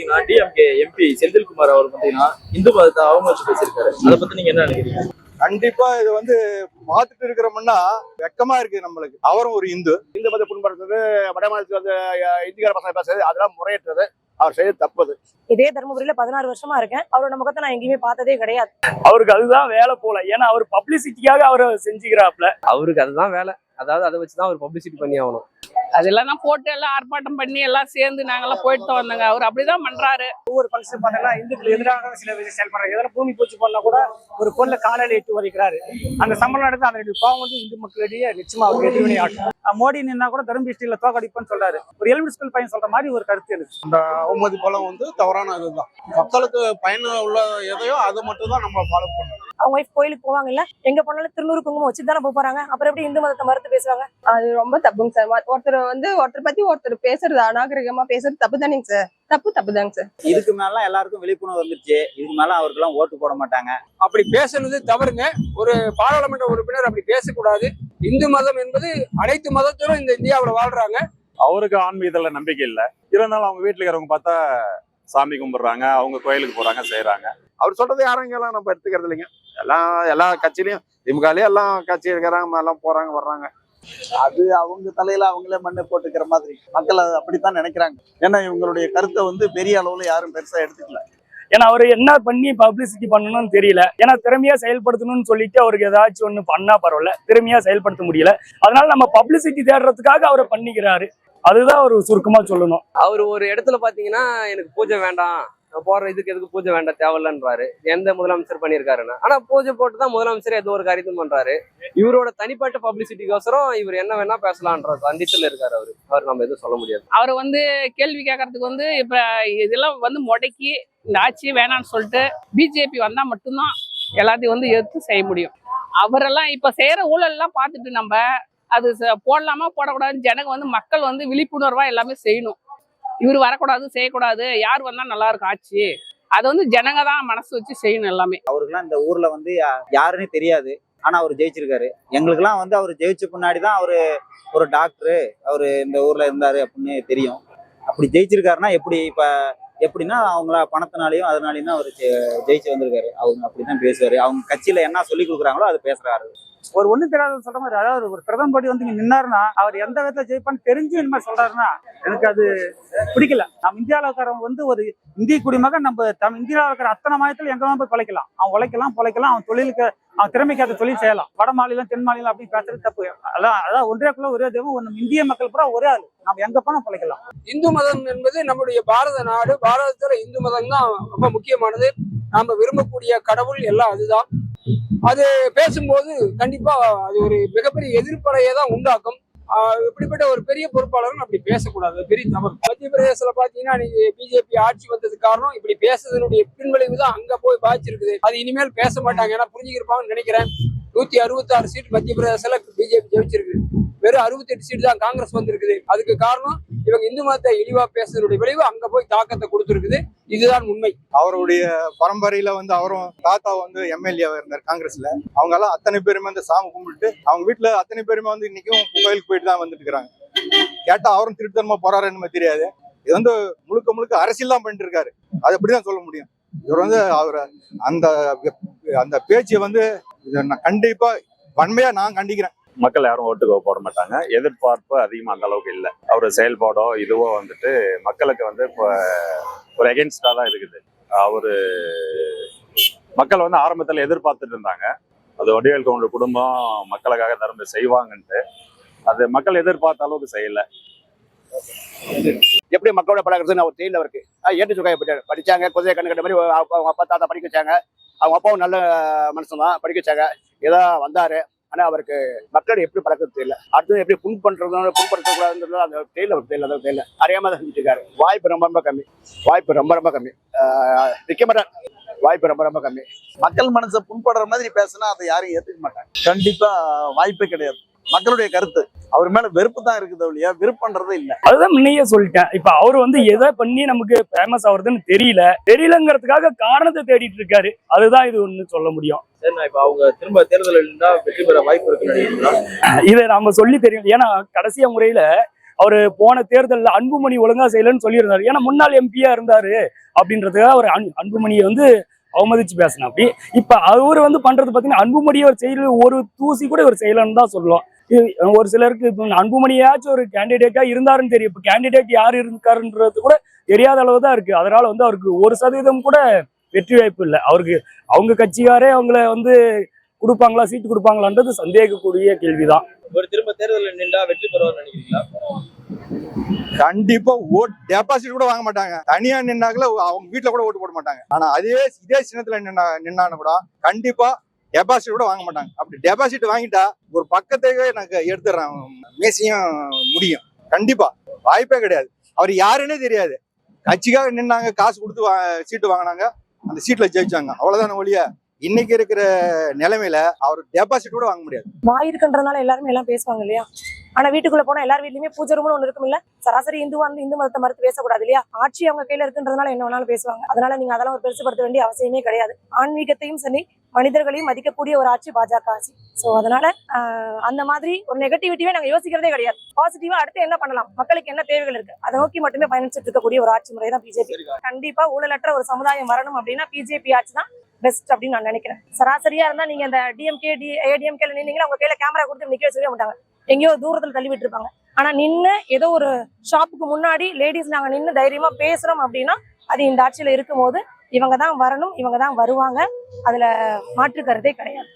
பாத்தீங்கன்னா DMK MP Senthilkumar அவர் பாத்தீங்கன்னா இந்து மதத்தை அவமதிச்சு பேசியிருக்காரு. அதை பத்தி நீங்க என்ன நினைக்கிறீங்க? கண்டிப்பா இது வந்து பார்த்துட்டு இருக்கிறோம்னா வெக்கமா இருக்கு நம்மளுக்கு. அவரும் ஒரு இந்து. இந்து மத புண்படுத்துறது வட மாநிலத்தில் வந்து இந்திக்கார பசங்க பேசுறது அதெல்லாம் முறையற்றது. அவர் செய்யறது தப்புது. இதே தருமபுரியில பதினாறு வருஷமா இருக்கேன். அவரோட முகத்தை நான் எங்கேயுமே பார்த்ததே கிடையாது. அவருக்கு அதுதான் வேலை போல. ஏன்னா அவர் பப்ளிசிட்டிக்காக அவரை செஞ்சுக்கிறாப்ல அவருக்கு அதுதான் வேலை. அதாவது அதை வச்சுதான் அவர் பப்ளிசிட்டி பண்ணி ஆகணும். அதெல்லாம் தான் போட்டு எல்லாம் ஆர்ப்பாட்டம் பண்ணி எல்லாம் சேர்ந்து நாங்கெல்லாம் போயிட்டு வந்தோங்க. அவர் அப்படிதான் பண்றாரு. ஒவ்வொரு ஃபங்க்ஷன் பார்த்தீங்கன்னா இந்துக்கள் எதிராக சில விஷயம் செயல்படுறாங்க. எதனா பூமி பூச்சி பண்ணா கூட ஒரு பொருளை காலையில் எட்டு வரைக்கிறாரு அந்த சம்பளம் நடந்து அதனுடைய கோவம் வந்து இந்து மக்களிடையே நிச்சயமா அவருக்கு எதிர்வினை ஆட்டம் மோடி நின்னா கூட தருமபுரி ஸ்டீல்ல தோக்கடிப்பேன்னு சொல்றாரு. ஒரு எலிமெண்ட் ஸ்கூல் பையன் சொல்ற மாதிரி ஒரு கருத்து இருக்கு அவமதி பலம் வந்து தவறான இதுதான் மக்களுக்கு பயன் உள்ள எதையோ அதை மட்டும் தான் நம்ம ஃபாலோ பண்ணணும். அவங்க ஒய்ஃப் கோயிலுக்கு போவாங்கல்ல எங்க போனாலும் திருநூறு குங்குமம் வச்சு தானே போறாங்க. அப்புறம் எப்படி இந்து மதத்தை மறுத்து பேசுவாங்க? அது ரொம்ப தப்புங்க சார் ஒருத்தர் வந்து ஒருத்தர் பத்தி ஒருத்தர் பேசுறது அநாகரிகமா பேசுறது தப்பு தானேங்க சார் தப்பு தப்பு தாங்க சார் இதுக்கு மேல எல்லாருக்கும் விழிப்புணர்வு வந்துருச்சு. இதுக்கு மேல அவருக்கெல்லாம் ஓட்டு போட மாட்டாங்க. அப்படி பேசுனது தவறுங்க. ஒரு பாராளுமன்ற உறுப்பினர் அப்படி பேசக்கூடாது. இந்து மதம் என்பது அனைத்து மதத்திலும் இந்த இந்தியாவுல வாழ்றாங்க. அவருக்கு ஆன்மீகத்துல நம்பிக்கை இல்ல. இருந்தாலும் அவங்க வீட்டுல இருக்கிறவங்க பார்த்தா சாமி கும்பிடுறாங்க அவங்க கோயிலுக்கு போறாங்க செய்யறாங்க அவர் சொல்றது யாரும் இங்கெல்லாம் நம்ம எடுத்துக்கிறது இல்லைங்க. எல்லாம் எல்லா கட்சியிலயும் திமுகலயும் எல்லாம் கட்சி இருக்கிறாங்க எல்லாம் போறாங்க வர்றாங்க. அது அவங்க தலையில அவங்களே மண்ணை போட்டுக்கிற மாதிரி. மக்கள் அது அப்படித்தான் நினைக்கிறாங்க. ஏன்னா இவங்களுடைய கருத்தை வந்து பெரிய அளவுல யாரும் பெருசா எடுத்துக்கல. ஏன்னா அவர் என்ன பண்ணி பப்ளிசிட்டி பண்ணணும்னு தெரியல. ஏன்னா திறமையா செயல்படுத்தணும்னு சொல்லிட்டு அவருக்கு ஏதாச்சும் ஒண்ணு பண்ணா பரவாயில்ல. திறமையா செயல்படுத்த முடியல. அதனால நம்ம பப்ளிசிட்டி தேடுறதுக்காக அவரை பண்ணிக்கிறாரு. அதுதான் அவர் சுருக்கமா சொல்லணும். அவர் ஒரு இடத்துல பாத்தீங்கன்னா எனக்கு பூஜை வேண்டாம். நான் போற இதுக்கு எதுக்கு பூஜை வேண்டாம் தேவையில்லன்றாரு. எந்த முதலமைச்சர் பண்ணியிருக்காருன்னு. ஆனா பூஜை போட்டு தான் முதலமைச்சர் ஏதோ ஒரு காரியத்தையும் பண்றாரு. இவரோட தனிப்பட்ட பப்ளிசிட்டிக்கோசரம் இவர் என்ன வேணா பேசலான்ற கண்டிஷன்ல இருக்காரு அவரு. அவர் நம்ம எதுவும் சொல்ல முடியாது. அவர் வந்து கேள்வி கேட்கறதுக்கு வந்து இப்ப இதெல்லாம் வந்து முடக்கி இந்த ஆட்சி வேணாம்னு சொல்லிட்டு பிஜேபி வந்தால் மட்டும்தான் எல்லாத்தையும் வந்து எடுத்து செய்ய முடியும். அவரெல்லாம் இப்போ செய்கிற ஊழல்லாம் பார்த்துட்டு நம்ம அது ச- போடலாமா போடக்கூடாதுன்னு ஜனங்க வந்து மக்கள் வந்து விழிப்புணர்வாக எல்லாமே செய்யணும். இவர் வரக்கூடாது செய்யக்கூடாது யார் வந்தால் நல்லா இருக்கும் ஆட்சி. அது வந்து ஜனங்க தான் மனசு வச்சு செய்யணும் எல்லாமே. அவருக்குலாம் இந்த ஊர்ல வந்து யாருன்னு தெரியாது. ஆனா அவர் ஜெயிச்சிருக்காரு. எங்களுக்கெல்லாம் வந்து அவர் ஜெயிச்ச பின்னாடி தான் அவரு ஒரு டாக்டரு அவரு இந்த ஊர்ல இருந்தாரு அப்படின்னு தெரியும். அப்படி ஜெயிச்சிருக்காருன்னா எப்படி இப்ப எப்படின்னா அவங்கள பணத்தினாலையும் அதனாலையும் தான் அவர் ஜெயிச்சு வந்திருக்காரு. அவங்க அப்படி தான் பேசுவாரு. அவங்க கட்சியில என்ன சொல்லி கொடுக்குறாங்களோ அது பேசுகிறாரு ஒரு ஒண்ணு தெரியாத சொல்ற மாதிரி அதாவது ஒரு பிரதம படி வந்து நின்னாருன்னா அவர் எந்த விதத்துல ஜெயிப்பான்னு தெரிஞ்சு இந்த மாதிரி சொல்றாருன்னா எனக்கு அது பிடிக்கல. நம்ம இந்தியாவில் இருக்கிறவங்க வந்து ஒரு இந்திய குடிமகன் நம்ம தம் இந்தியாவில் இருக்கிற அத்தனை மாதத்துல எங்க போய் பிழைக்கலாம். அவன் உழைக்கலாம் பிழைக்கலாம் அவன் தொழிலுக்கு அவன் திறமைக்கு அதை தொழில் செய்யலாம். வட மாநிலம் தென் மாநிலம் அப்படின்னு பேசுறது தப்பு. அதான் அதான் ஒன்றேக்குள்ள ஒரே தெய்வம் ஒண்ணு இந்திய மக்கள் பூரா ஒரே ஆள். நம்ம எங்க போனா பிழைக்கலாம். இந்து மதம் என்பது நம்முடைய பாரத நாடு. பாரதத்துல இந்து மதம் தான் ரொம்ப முக்கியமானது. நாம விரும்பக்கூடிய கடவுள் எல்லாம் அதுதான். அது பேசும்போது கண்டிப்பா அது ஒரு மிகப்பெரிய எதிர்ப்படையை தான் உண்டாக்கும். இப்படிப்பட்ட ஒரு பெரிய பொறுப்பாளரும் அப்படி பேசக்கூடாது. பெரிய தவறு. மத்திய பிரதேசத்துல பாத்தீங்கன்னா நீங்க பிஜேபி ஆட்சி வந்தது காரணம் இப்படி பேசுறதுனுடைய பின்விளைவு தான் அங்க போய் பாதிச்சிருக்குது. அது இனிமேல் பேச மாட்டாங்க. ஏன்னா புரிஞ்சுக்கிருப்பாங்கன்னு நினைக்கிறேன். நூத்தி அறுபத்தி ஆறு சீட் மத்திய பிரதேசத்துல பிஜேபி ஜெயிச்சிருக்கு. வெறும் அறுபத்தெட்டு சீட் தான் காங்கிரஸ் வந்திருக்குது. அதுக்கு காரணம் இவங்க இந்து மதத்தை இழிவா பேசுறதுடைய விளைவு அங்க போய் தாக்கத்தை கொடுத்துருக்குது. இதுதான் உண்மை. அவருடைய பரம்பரையில வந்து அவரும் தாத்தா வந்து எம்எல்ஏவா இருந்தார் காங்கிரஸ்ல. அவங்க எல்லாம் அத்தனை பேருமே அந்த சாமி கும்பிட்டு அவங்க வீட்டுல அத்தனை பேருமே வந்து இன்னைக்கும் கோயிலுக்கு போயிட்டு தான் வந்துட்டு இருக்காங்க. கேட்டா அவரும் திருத்தனமா போறாருன்னு தெரியாது. இது வந்து முழுக்க முழுக்க அரசியல் தான் பண்ணிட்டு இருக்காரு. அது எப்படிதான் சொல்ல முடியும்? இவர் வந்து அவர் அந்த அந்த பேச்சை வந்து நான் கண்டிப்பா வன்மையா நான் கண்டிக்கிறேன். மக்கள் யாரும் ஓட்டுக்கு போட மாட்டாங்க. எதிர்பார்ப்பு அதிகமாக அந்த அளவுக்கு இல்லை. அவர் செயல்பாடோ இதுவோ வந்துட்டு மக்களுக்கு வந்து இப்போ ஒரு எகென்ஸ்டாக தான் இருக்குது. அவர் மக்கள் வந்து ஆரம்பத்தில் எதிர்பார்த்துட்டு இருந்தாங்க. அது வடிவேல் கவுண்டர் குடும்பம் மக்களுக்காக தரும்பு செய்வாங்கன்ட்டு. அது மக்கள் எதிர்பார்த்த அளவுக்கு செய்யலை. எப்படி மக்களோட பழகிறதுன்னு அவர் தெரியல அவருக்கு. ஏற்று ஏட்டு சுக்காய படித்தாங்க படிச்சாங்க. குதிரை கண்ணு கட்ட மாதிரி அவங்க அப்பா தாத்தா படிக்க வச்சாங்க. அவங்க அப்பாவும் நல்ல மனுஷன் தான் படிக்க வச்சாங்க. ஏதோ வந்தார். ஆனா அவருக்கு மக்கள் எப்படி பழக்கிறது தெரியல. அடுத்தது எப்படி புண் பண்றது புண்படுத்த கூடாதுன்றது அந்த தெரியல அவருக்கு தெரியல அதாவது தெரியல. அறியாம தான் செஞ்சுட்டு இருக்காரு வாய்ப்பு ரொம்ப ரொம்ப கம்மி. வாய்ப்பு ரொம்ப ரொம்ப கம்மி. ஆஹ் மாட்டார். வாய்ப்பு ரொம்ப ரொம்ப கம்மி. மக்கள் மனசை புண்படுற மாதிரி பேசினா அதை யாரும் ஏற்றுக்க மாட்டாங்க. கண்டிப்பா வாய்ப்பே கிடையாது. மக்களுடைய கருத்து. அவர் மேல வெறுப்பு தான் இருக்குது ஒழிய விருப்பன்றதே இல்ல. அதுதான் முன்னையே சொல்லிட்டேன். இப்ப அவர் வந்து எதை பண்ணி நமக்கு ஃபேமஸ் ஆகுறதுன்னு தெரியல. தெரியலங்கிறதுக்காக காரணத்தை தேடிட்டு இருக்காரு. அதுதான் இது ஒண்ணு சொல்ல முடியும். வெற்றி பெற வாய்ப்பு இதை நாம சொல்லி தெரியும் ஏன்னா கடைசியா முறையில அவரு போன தேர்தலில் அன்புமணி ஒழுங்கா செய்யலன்னு சொல்லியிருந்தாரு. ஏன்னா முன்னாள் எம்பியா இருந்தாரு. அப்படின்றதுக்காக அவர் அன் அன்புமணியை வந்து அவமதிச்சு பேசின அப்படி. இப்ப அவர் வந்து பண்றது பாத்தீங்கன்னா அன்புமணியை அவர் ஒரு தூசி கூட இவர் செய்யலன்னு தான் சொல்லுவோம் ஒரு சிலருக்கு அன்புமணியாச்சும் ஒரு கேண்டிடேட்டா இருந்தாருன்னு தெரியும். இப்ப கேண்டிடேட் யார் இருக்காருன்றது கூட தெரியாத அளவு தான் இருக்கு. அதனால வந்து அவருக்கு ஒரு சதவீதம் கூட வெற்றி வாய்ப்பு இல்லை. அவருக்கு அவங்க கட்சிக்காரே அவங்கள வந்து கொடுப்பாங்களா சீட்டு கொடுப்பாங்களான்றது சந்தேகக்கூடிய கேள்விதான். ஒரு திரும்ப தேர்தலில் நின்றா வெற்றி பெறுவார் நினைக்கிறீங்களா? கண்டிப்பா ஓட் டெபாசிட் கூட வாங்க மாட்டாங்க. தனியா நின்னாக்கல அவங்க வீட்டுல கூட ஓட்டு போட மாட்டாங்க. ஆனா அதே இதே சின்னத்துல நின்னா நின்னான்னு கூட கண்டிப்பா டெபாசிட் கூட வாங்க மாட்டாங்க. அப்படி டெபாசிட் வாங்கிட்டா ஒரு பக்கத்தையே எனக்கு எடுத்துடுறேன். மேசியும் முடியும். கண்டிப்பா. வாய்ப்பே கிடையாது. அவர் யாருன்னே தெரியாது. கட்சிக்காக நின்னாங்க காசு கொடுத்து வா- சீட்டு வாங்கினாங்க அந்த சீட்ல ஜெயிச்சாங்க. அவ்வளவுதான ஒழிய இன்னைக்கு இருக்கிற நிலைமையில அவர் டெபாசிட் கூட வாங்க முடியாது. வாய் இருக்குன்றதுனால எல்லாருமே எல்லாம் பேசுவாங்க இல்லையா? ஆனா வீட்டுக்குள்ள போனா எல்லார் வீட்லயுமே பூஜை ரூம்னு ஒண்ணு இருக்கும் இல்ல சராசரி இந்துவா வந்து இந்து மதத்தை மறுத்து பேசக்கூடாது இல்லையா? ஆட்சி அவங்க கையில இருக்குன்றதுனால என்ன வேணாலும் பேசுவாங்க. அதனால நீங்க அதெல்லாம் ஒரு பெருசுபடுத்த வேண்டிய அவசியமே கிடையாது. ஆன்மீகத்தையும் சரி மனிதர்களையும் மதிக்கக்கூடிய ஒரு ஆட்சி பாஜக ஆட்சி. சோ அதனால அந்த மாதிரி ஒரு நெகட்டிவிட்டியே நாங்க யோசிக்கிறதே கிடையாது. பாசிட்டிவா அடுத்து என்ன பண்ணலாம்? மக்களுக்கு என்ன தேவைகள் இருக்கு? அதை நோக்கி மட்டுமே பயணிச்சுட்டு இருக்கக்கூடிய ஒரு ஆட்சி முறை தான் பிஜேபி. கண்டிப்பா ஊழலற்ற ஒரு சமுதாயம் வரணும் அப்படின்னா பிஜேபி ஆட்சி தான் பெஸ்ட் அப்படின்னு நான் நினைக்கிறேன். சராசரியா இருந்தா நீங்க இந்த டிஎம்கே டி ஏடிஎம்கேல நின்னீங்கன்னா உங்க கையில கேமரா கொடுத்து நிக்க வச்சுக்கவே மாட்டாங்க. எங்கேயோ தூரத்துல தள்ளி விட்டுருப்பாங்க. ஆனா நின்னு ஏதோ ஒரு ஷாப்புக்கு முன்னாடி லேடிஸ் நாங்க நின்னு தைரியமா பேசுறோம் அப்படின்னா அது இந்த ஆட்சியில இருக்கும்போது இவங்க தான் வரணும் இவங்க தான் வருவாங்க. அதுல மாற்று கருத்தே கிடையாது.